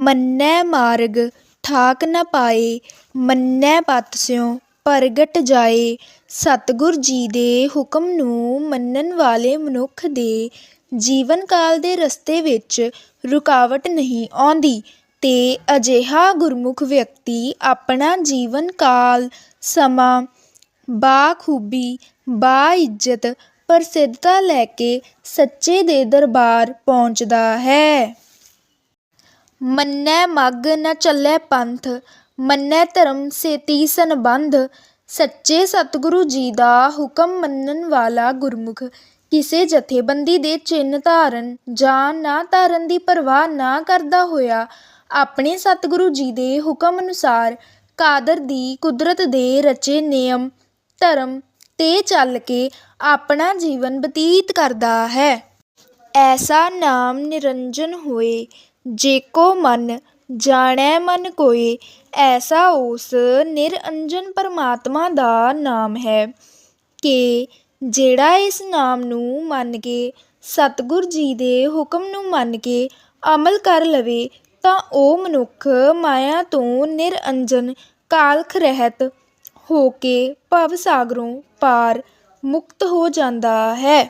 ਮੰਨੈ ਮਾਰਗ ਠਾਕ ਨ ਪਾਏ, ਮੰਨੈ ਪਤ ਸਿਉ ਜਾਏ। ਸਤਿਗੁਰ ਜੀ ਦੇ ਹੁਕਮ ਨੂੰ ਮੰਨਣ ਵਾਲੇ ਮਨੁੱਖ ਦੇ ਜੀਵਨ ਕਾਲ ਦੇ ਰਸਤੇ ਵਿੱਚ ਰੁਕਾਵਟ ਨਹੀਂ ਆਉਂਦੀ ਤੇ ਅਜਿਹਾ ਗੁਰਮੁਖ ਵਿਅਕਤੀ ਆਪਣਾ ਜੀਵਨ ਕਾਲ, ਸਮਾਂ, ਬਾਖੂਬੀ, ਬਾਇੱਜ਼ਤ, ਪ੍ਰਸਿੱਧਤਾ ਲੈ ਕੇ ਸੱਚੇ ਦੇ ਦਰਬਾਰ ਪਹੁੰਚਦਾ ਹੈ। ਮੰਨੈ ਮਗ੍ਗ ਨ ਚੱਲੈ ਪੰਥ, ਮੰਨੈ ਧਰਮ ਸੇਤੀ ਸੰਬੰਧ ਸੱਚੇ ਸਤਿਗੁਰੂ ਜੀ ਦਾ ਹੁਕਮ ਮੰਨਣ ਵਾਲਾ ਗੁਰਮੁਖ, ਕਿਸੇ ਜਥੇਬੰਦੀ ਦੇ ਚਿੰਨ੍ਹ ਧਾਰਨ ਜਾਂ ਨਾ ਧਾਰਨ ਦੀ ਪਰਵਾਹ ਨਾ ਕਰਦਾ ਹੋਇਆ, ਆਪਣੇ ਸਤਿਗੁਰੂ ਜੀ ਦੇ ਹੁਕਮ ਅਨੁਸਾਰ ਕਾਦਰ ਦੀ ਕੁਦਰਤ ਦੇ ਰਚੇ ਨਿਯਮ, ਧਰਮ ਤੇ ਚੱਲ ਕੇ ਆਪਣਾ ਜੀਵਨ ਬਤੀਤ ਕਰਦਾ ਹੈ। ਐਸਾ ਨਾਮ ਨਿਰੰਜਨ ਹੋਏ ਜੇਕੋ ਮਨ ਜਾਣੈ ਮਨ ਕੋਇ ਐਸਾ ਉਸ ਨਿਰਅੰਜਨ ਪਰਮਾਤਮਾ ਦਾ ਨਾਮ ਹੈ ਕਿ ਜਿਹੜਾ ਇਸ ਨਾਮ ਨੂੰ ਮੰਨ ਕੇ, ਸਤਿਗੁਰ ਜੀ ਦੇ ਹੁਕਮ ਨੂੰ ਮੰਨ ਕੇ ਅਮਲ ਕਰ ਲਵੇ, ਤਾਂ ਉਹ ਮਨੁੱਖ ਮਾਇਆ ਤੋਂ ਨਿਰਅੰਜਨ, ਕਾਲਖ ਰਹਿਤ ਹੋ ਕੇ ਭਵ ਸਾਗਰੋਂ ਪਾਰ ਮੁਕਤ ਹੋ ਜਾਂਦਾ ਹੈ।